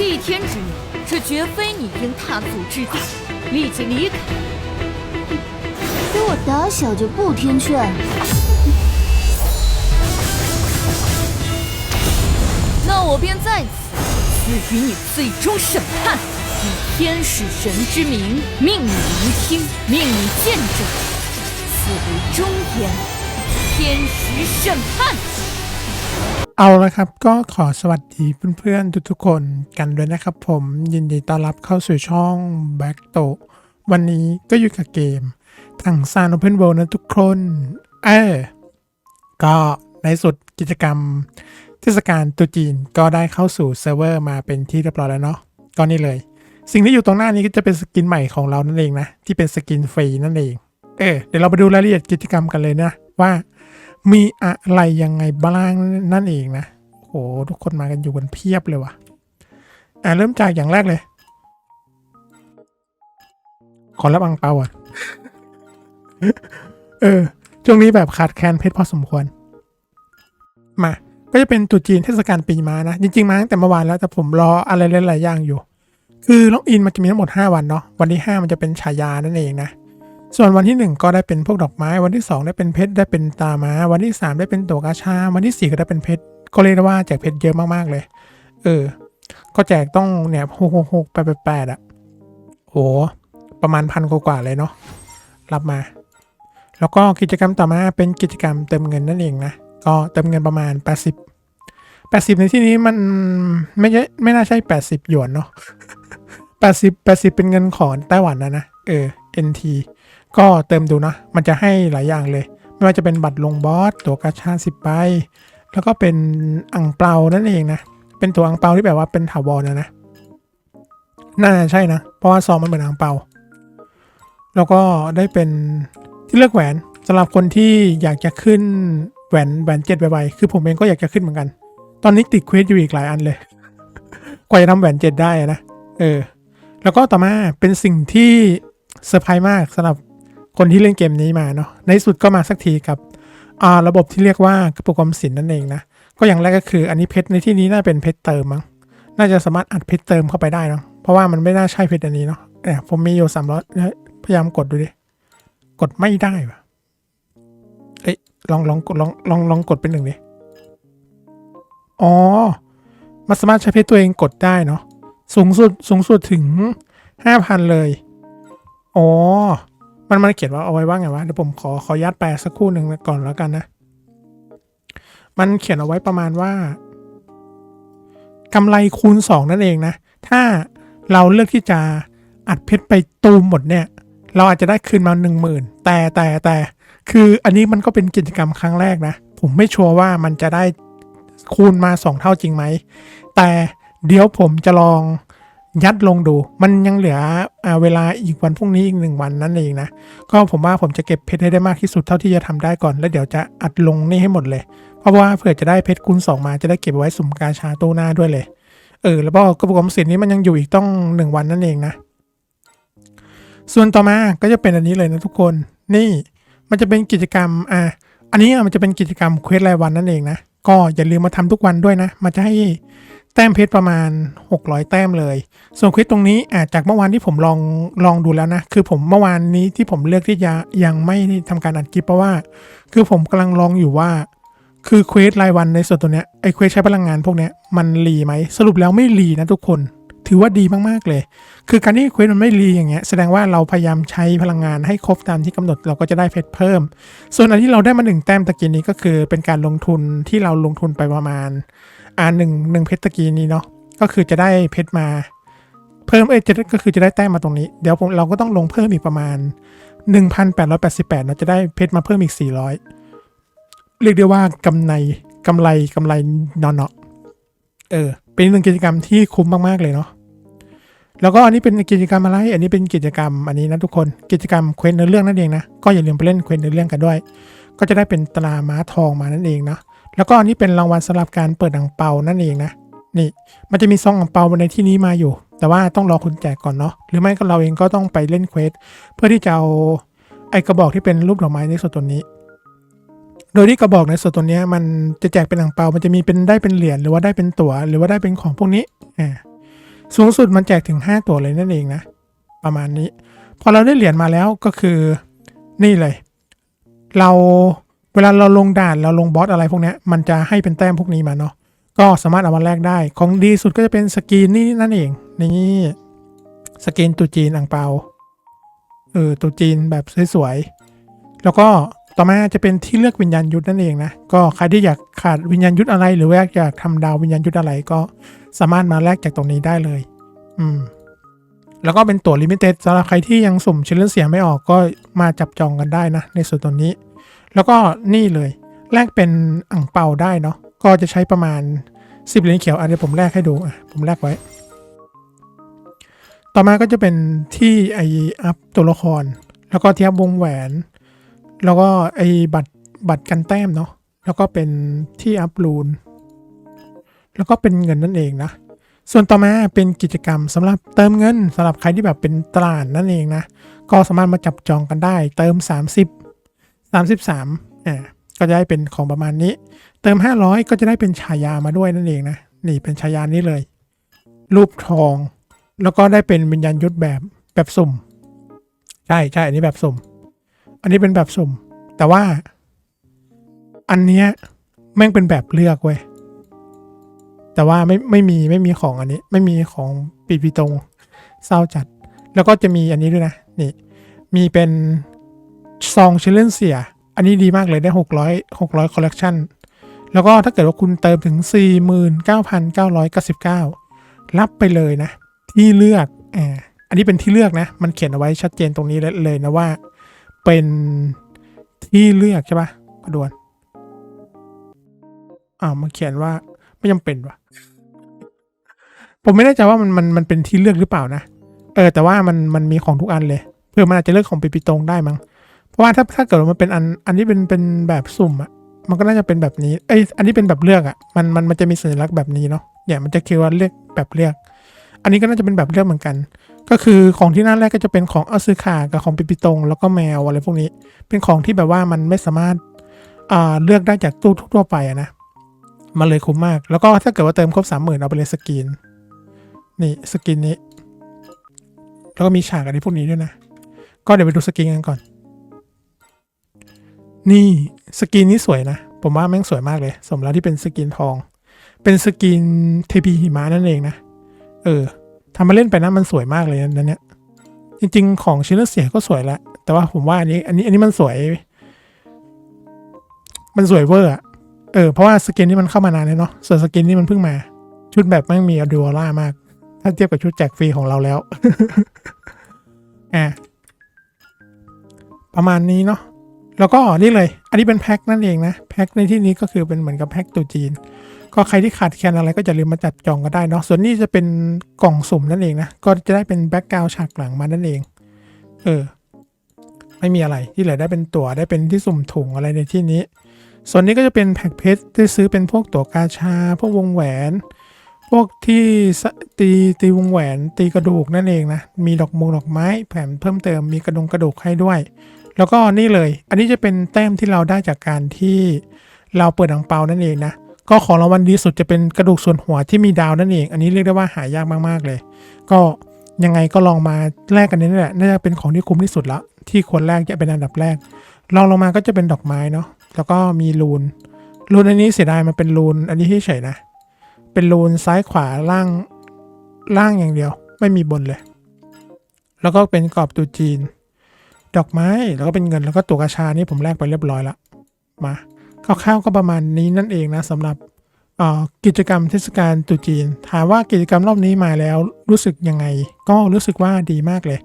逆天之女，这绝非你应踏足之地，立即离开。我打小就不听劝。那我便在此赐予你最终审判，以天使神之名，命你聆听，命你见证，此为终点，天使审判。 เอาละครับก็ขอสวัสดีเพื่อนๆทุกๆคนกันด้วยนะครับผมยินดีต้อนรับเข้าสู่ช่อง Back t o วันนี้ก็อยู่กับเกมถังซาน Open World นะทุกคน เออก็ในสุดกิจกรรมเทศกาลตุจีนก็ได้เข้าสู่เซิร์ฟเวอร์มาเป็นที่เรียบร้อยแล้วเนาะก็นี่เลย สิ่งที่อยู่ตรงหน้านี้ก็จะเป็นสกินใหม่ของเรานั่นเองนะ ที่เป็นสกินฟรีนั่นเองเออเดี๋ยวเราไปดูรายละเอียดกิจกรรมกันเลยนะว่า มีอะไรยังไงบ้างนั่นเองนะโอ้โหทุกคนมากันอยู่กันเพียบเลยว่ะ อ่าเริ่มจากอย่างแรกเลย ขอรับอังเปาอะ เออ ช่วงนี้แบบขาดแคลนเพชรพอสมควร มา ก็จะเป็นตรุษจีนเทศกาลปีม้านะ จริง ๆ มาตั้งแต่เมื่อวานแล้ว แต่ผมรออะไรหลายๆอย่างอยู่ คือล็อกอินมันจะมีทั้งหมด 5 วันเนาะ วันที่ 5 มันจะเป็นฉายานั่นเองนะ ส่วนวันที่ 1 ก็ได้เป็นพวกดอกไม้ วันที่ 2 ได้เป็นเพชรได้เป็นตาม้าวันที่ 3 ได้เป็นตัวกาชา วันที่ 4 ก็ได้เป็นเพชรก็เรียกได้ว่าแจกเพชรเยอะมากๆเลย เออ ก็แจกต้องเนี่ยหกหกหกแปดแปดอะโอ้ประมาณพันกว่าเลยเนาะรับมา แล้วก็กิจกรรมต่อมาเป็นกิจกรรมเติมเงินนั่นเองนะก็เติมเงินประมาณ 80 80 ในที่นี้มันไม่ใช่ไม่น่าใช่ 80 หยวนเนาะ80 80 เป็นเงินของไต้หวันนะนะเออ NT ก็เติมดูนะ มันจะให้หลายอย่างเลย ไม่ว่าจะเป็นบัตรลงบอส ตัวกาชาสิบใบ แล้วก็เป็นอังเปานั่นเองนะ เป็นตัวอังเปาที่แบบว่าเป็นถาวรนะนะ น่าจะใช่นะ เพราะว่าซองมันเหมือนอังเปาแล้วก็ได้เป็นที่เลือกแหวนสำหรับคนที่อยากจะขึ้นแหวนแหวนเจ็ดไวๆคือผมเองก็อยากจะขึ้นเหมือนกัน ตอนนี้ติดเควสอยู่อีกหลายอันเลย กว่าจะทำแหวนเจ็ดได้นะ เออ แล้วก็ต่อมาเป็นสิ่งที่เซอร์ไพรส์มากสำหรับ คนที่เล่นเกมนี้มาเนาะในสุดก็มาสักทีกับอ่าระบบที่เรียกว่ากระปุกออมสินนั่นเองนะก็อย่างแรกก็คืออันนี้เพชรในที่นี้น่าเป็นเพชรเติมมั้งน่าจะสามารถอัดเพชรเติมเข้าไปได้เนาะเพราะว่ามันไม่น่าใช่เพชรอันนี้เนาะแอบผมมีอยู่สามร้อยพยายามกดดูดิกดไม่ได้วะเอ้ยลองลองกดลองลองลองกดเป็นหนึ่งดิอ๋อมันสามารถใช้เพชรตัวเองกดได้เนาะสูงสุดสูงสุดถึงห้าพันเลยอ๋อ มันมันเขียนว่าเอาไว้ว่าไงวะเดี๋ยวผมขอขอยัดแปลสักครู่หนึ่งก่อนแล้วกันนะ มันเขียนเอาไว้ประมาณว่ากำไรคูณสองนั่นเองนะ ถ้าเราเลือกที่จะอัดเพชรไปตูมหมดเนี่ย เราอาจจะได้คืนมาหนึ่งหมื่นแต่แต่แต่คืออันนี้มันก็เป็นกิจกรรมครั้งแรกนะ ผมไม่ชัวร์ว่ามันจะได้คูณมาสองเท่าจริงไหม แต่เดี๋ยวผมจะลอง ยัดลงดู มันยังเหลืออเวลาอีกวันพรุ่งนี้อีกหนึ่งวันนั่นเองนะ ก็ผมว่าผมจะเก็บเพชรให้ได้มากที่สุดเท่าที่จะทำได้ก่อน แล้วเดี๋ยวจะอัดลงนี่ให้หมดเลย เพราะว่าเผื่อจะได้เพชรคูณสองมาจะได้เก็บไว้สุ่มกาชาตู้หน้าด้วยเลย เออ แล้วก็กระปุกออมสินนี้มันยังอยู่อีกต้องหนึ่งวันนั่นเองนะ ส่วนต่อมาก็จะเป็นอันนี้เลยนะทุกคน นี่มันจะเป็นกิจกรรม อ่าอันนี้มันจะเป็นกิจกรรมเควสรายวันนั่นเองนะ ก็อย่าลืมมาทำทุกวันด้วยนะ มันจะให้ แต้มเพชรประมาณ 600 แต้มเลย ส่วนควิสตรงนี้อาจจากเมื่อวานที่ผมลองลองดูแล้วนะ คือผมเมื่อวานนี้ที่ผมเลือกที่จะยังไม่ทำการอัดคลิปเพราะว่า คือผมกำลังลองอยู่ว่า คือเควสรายวันในส่วนตัวเนี้ยไอเควสใช้พลังงานพวกเนี้ยมันรีไหมสรุปแล้วไม่รีนะทุกคน ถือว่าดีมากๆเลย คือการที่เควสมันไม่รีอย่างเงี้ยแสดงว่าเราพยายามใช้พลังงานให้ครบตามที่กำหนดเราก็จะได้เพชรเพิ่ม ส่วนอันที่เราได้มาหนึ่งแต้มตะกี้นี้ก็คือเป็นการลงทุนที่เราลงทุนไปประมาณ อ่าหนึ่งหนึ่งเพชรตะกี้นี้เนาะก็คือจะได้เพชรมา เพิ่มเอ้ยจะก็คือจะได้แต้มมาตรงนี้ เดี๋ยวผมเราก็ต้องลงเพิ่มอีกประมาณ 1,888เนาะจะได้เพชรมาเพิ่มอีก 400 เรียกได้ว่ากำไรกำไรกำไรนอนเนาะเออ เป็นหนึ่งกิจกรรมที่คุ้มมากๆเลยเนาะแล้วก็อันนี้เป็นกิจกรรมอะไร อันนี้เป็นกิจกรรมอันนี้นะทุกคน กิจกรรมเควสในอเรื่องนั่นเองนะ ก็อย่าลืมไปเล่นเควสในอเรื่องกันด้วย ก็จะได้เป็นตราม้าทองมานั่นเองนะ แล้วก็อันนี้เป็นรางวัลสำหรับการเปิดอ่งเปานั่นเองนะนี่มันจะมีซองอ่งเปาในที่นี้มาอยู่ แต่ว่าต้องรอคนแจกก่อนเนาะหรือไม่ก็เราเองก็ต้องไปเล่นเควสเพื่อที่จะเอาไอกระบอกที่เป็นรูปดอกไม้ในส่วนตัวนี้ โดยที่กระบอกในส่วนตัวนี้มันจะแจกเป็นอ่งเปา มันจะมีเป็นได้เป็นเหรียญหรือว่าได้เป็นตั๋ว หรือว่าได้เป็นของพวกนี้อ่าสูงสุดมันแจกถึง 5 ตัวเลยนั่นเองนะ ประมาณนี้ พอเราได้เหรียญมาแล้วก็คือนี่เลย เรา เวลาเราลงด่านเราลงบอสอะไรพวกนี้มันจะให้เป็นแต้มพวกนี้มาเนาะก็สามารถเอามาแลกได้ ของดีสุดก็จะเป็นสกรีนนี่นั่นเองนี่สกรีนตัวจีนอ่างเปาเออตัวจีนแบบสวยๆแล้วก็ต่อมาจะเป็นที่เลือกวิญญาณยุทธนั่นเองนะก็ใครที่อยากขาดวิญญาณยุทธอะไร หรือว่าอยากทำดาววิญญาณยุทธอะไรก็สามารถมาแลกจากตรงนี้ได้เลย อืมแล้วก็เป็นตั๋วลิมิเต็ดสำหรับใครที่ยังสุ่มชิ้นเลือดเสียงไม่ออกก็มาจับจองกันได้นะ ในส่วนตัวนี้ แล้วก็นี่เลยแลกเป็นอ่างเปาได้เนาะก็จะใช้ประมาณ 10เหรียญเขียวอะเดี๋ยวผมแลกให้ดูอะผมแลกไว้ ต่อมาก็จะเป็นที่ไออัพตัวละคร แล้วก็ที่อัพวงแหวน แล้วก็ไอบัตรบัตรกันแต้มเนาะแล้วก็เป็นที่อัพรูนแล้วก็เป็นเงินนั่นเองนะส่วนต่อมาเป็นกิจกรรมสำหรับเติมเงินสำหรับใครที่แบบเป็นตลาดนั่นเองนะ ก็สามารถมาจับจองกันได้ เติม 30 33อ่าก็จะได้เป็นของประมาณนี้ เติม 500 ก็จะได้เป็นฉายามาด้วยนั่นเองนะนี่เป็นฉายานี้เลย รูปทอง แล้วก็ได้เป็นวิญญาณยุทธแบบแบบสุ่ม ใช่ใช่อันนี้แบบสุ่ม อันนี้เป็นแบบสุ่ม แต่ว่า อันเนี้ยแม่งเป็นแบบเลือกเว้ยแต่ว่าไม่ไม่มีไม่มีของอันนี้ ไม่มีของปีปีตรงเศร้าจัด แล้วก็จะมีอันนี้ด้วยนะนี่ มีเป็น ซองเชลเลนเสีย อันนี้ดีมากเลยได้ 600 600คอลเลกชันแล้วก็ถ้าเกิดว่าคุณเติมถึง 49,999 รับไปเลยนะ ที่เลือกอ่าอันนี้เป็นที่เลือกนะ มันเขียนเอาไว้ชัดเจนตรงนี้เลยนะว่า เป็นที่เลือกใช่ปะกระดวนอ้าวมันเขียนว่าไม่จำเป็นวะผมไม่แน่ใจว่ามันมันมันเป็นที่เลือกหรือเปล่านะ เออ แต่ว่ามันมันมีของทุกอันเลย เพื่อมันอาจจะเลือกของปีปีตรงได้มั้ง เพราะว่าถ้าถ้าเกิดว่ามันเป็นอันอันนี้เป็นเป็นแบบสุ่มอะมันก็น่าจะเป็นแบบนี้เอ้ยอันนี้เป็นแบบเลือกอะมันมันมันจะมีสัญลักษณ์แบบนี้เนาะเนี่ยมันจะเขียนว่าเลือกแบบเลือก อันนี้ก็น่าจะเป็นแบบเลือกเหมือนกัน ก็คือของที่หน้าแรกก็จะเป็นของอซึคากับของปิปิตง แล้วก็แมวอะไรพวกนี้ เป็นของที่แบบว่ามันไม่สามารถอ่าเลือกได้จากตู้ทั่วไปอะนะมันเลยคุ้มมาก แล้วก็ถ้าเกิดว่าเติมครบสามหมื่นเอาไปเลยสกินนี่สกินนี้ แล้วก็มีฉากอะไรพวกนี้ด้วยนะ ก็เดี๋ยวไปดูสกินกันก่อน นี่สกินนี้สวยนะ ผมว่าแม่งสวยมากเลย สมแล้วที่เป็นสกินทอง เป็นสกินเทพีหิมะนั่นเองนะ เออทำมาเล่นไปนะมันสวยมากเลยนะเนี่ยจริงๆ ของชิลเลอร์เสียก็สวยแล้วแต่ว่าผมว่าอันนี้อันนี้อันนี้มันสวย มันสวยเวอร์อะเออเพราะว่าสกินนี่มันเข้ามานานแล้วเนาะส่วนสกินนี่มันเพิ่งมา ชุดแบบแม่งมีอดูออร่ามาก ถ้าเทียบกับชุดแจกฟรีของเราแล้วอะประมาณนี้เนาะ แล้วก็นี่เลย อันนี้เป็นแพ็คนั่นเองนะ แพ็คในที่นี้ก็คือเป็นเหมือนกับแพ็คตัวจีน ก็ใครที่ขาดแคลนอะไรก็จะลืมมาจัดจองก็ได้เนาะ ส่วนนี้จะเป็นกล่องสุ่มนั่นเองนะ ก็จะได้เป็นแบ็กกราวฉากหลังมานั่นเอง เออ ไม่มีอะไร ที่เหลือได้เป็นตั๋วได้เป็นที่สุ่มถุงอะไรในที่นี้ ส่วนนี้ก็จะเป็นแพ็กเพชรที่ซื้อเป็นพวกตั๋วกาชา พวกวงแหวน พวกที่ตีตีวงแหวน ตีกระดูกนั่นเองนะ มีดอกมงดอกไม้แถมเพิ่มเติม มีกระดงกระดูกให้ด้วย แล้วก็นี่เลย อันนี้จะเป็นแต้มที่เราได้จากการที่เราเปิดอังเปานั่นเองนะ ก็ของรางวัลดีสุดจะเป็นกระดูกส่วนหัวที่มีดาวนั่นเอง อันนี้เรียกได้ว่าหายากมากๆเลย ก็ยังไงก็ลองมาแลกกันนี่แหละ น่าจะเป็นของที่คุ้มที่สุดละ ที่ควรแลกจะเป็นอันดับแรก ลองลงมาก็จะเป็นดอกไม้เนาะ แล้วก็มีรูน รูนอันนี้เสียดายมันเป็นรูน อันนี้ที่เฉยนะ เป็นรูนซ้ายขวาล่างล่างอย่างเดียว ไม่มีบนเลย แล้วก็เป็นกรอบตัวจีน ดอกไม้แล้วก็เป็นเงินแล้วก็ตัวกระชานี่ผมแลกไปเรียบร้อยละมาคร่าวๆก็ประมาณนี้นั่นเองนะสำหรับกิจกรรมเทศกาลตรุษจีน ถามว่ากิจกรรมรอบนี้มาแล้วรู้สึกยังไง ก็รู้สึกว่าดีมากเลย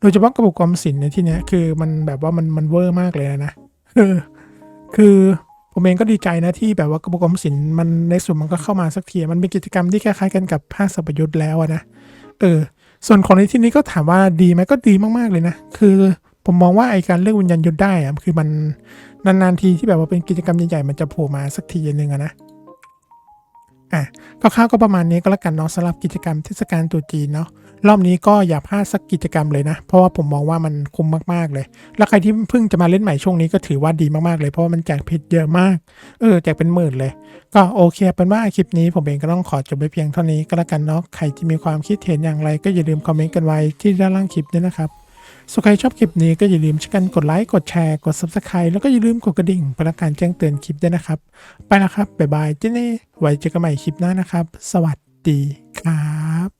โดยเฉพาะกระปุกออมสินในที่นี้คือมันแบบว่ามันมันเวอร์มากเลยนะคือผมเองก็ดีใจนะที่แบบว่ากระปุกออมสินมันในส่วนมันก็เข้ามาสักทีมันเป็นกิจกรรมที่คล้ายๆกันกับภาคสัพยุทธ์แล้วนะเออ ส่วนของในที่นี้ก็ถามว่าดีไหมก็ดีมากๆเลยนะ คือ ผมมองว่าไอการเลือกวิญญาณยุทธได้อะคือมันนานๆทีที่แบบว่าเป็นกิจกรรมใหญ่ๆมันจะโผล่มาสักทีนึงอะนะอะคร่าวก็ประมาณนี้ก็แล้วกันเนาะสำหรับกิจกรรมเทศกาลตรุษจีนเนาะรอบนี้ก็อย่าพลาดสักกิจกรรมเลยนะ เพราะว่าผมมองว่ามันคุ้มมากๆเลย แล้วใครที่เพิ่งจะมาเล่นใหม่ช่วงนี้ก็ถือว่าดีมากๆเลยเพราะว่ามันแจกเพชรเยอะมาก เออแจกเป็นหมื่นเลย ก็โอเคเป็นว่าคลิปนี้ผมเองก็ต้องขอจบไปเพียงเท่านี้ก็แล้วกันเนาะใครที่มีความคิดเห็นอย่างไร ก็อย่าลืมคอมเมนต์กันไว้ที่ด้านล่างคลิปด้วยนะครับ ส่วนใครชอบคลิปนี้ก็อย่าลืมช่วยกันกดไลค์ กดแชร์ กด subscribe แล้วก็อย่าลืมกดกระดิ่งเพื่อรับการแจ้งเตือนคลิปด้วยนะครับ ไปแล้วครับ บ๊ายบายเจเน่ไว้เจอกันใหม่คลิปหน้านะครับ สวัสดีครับ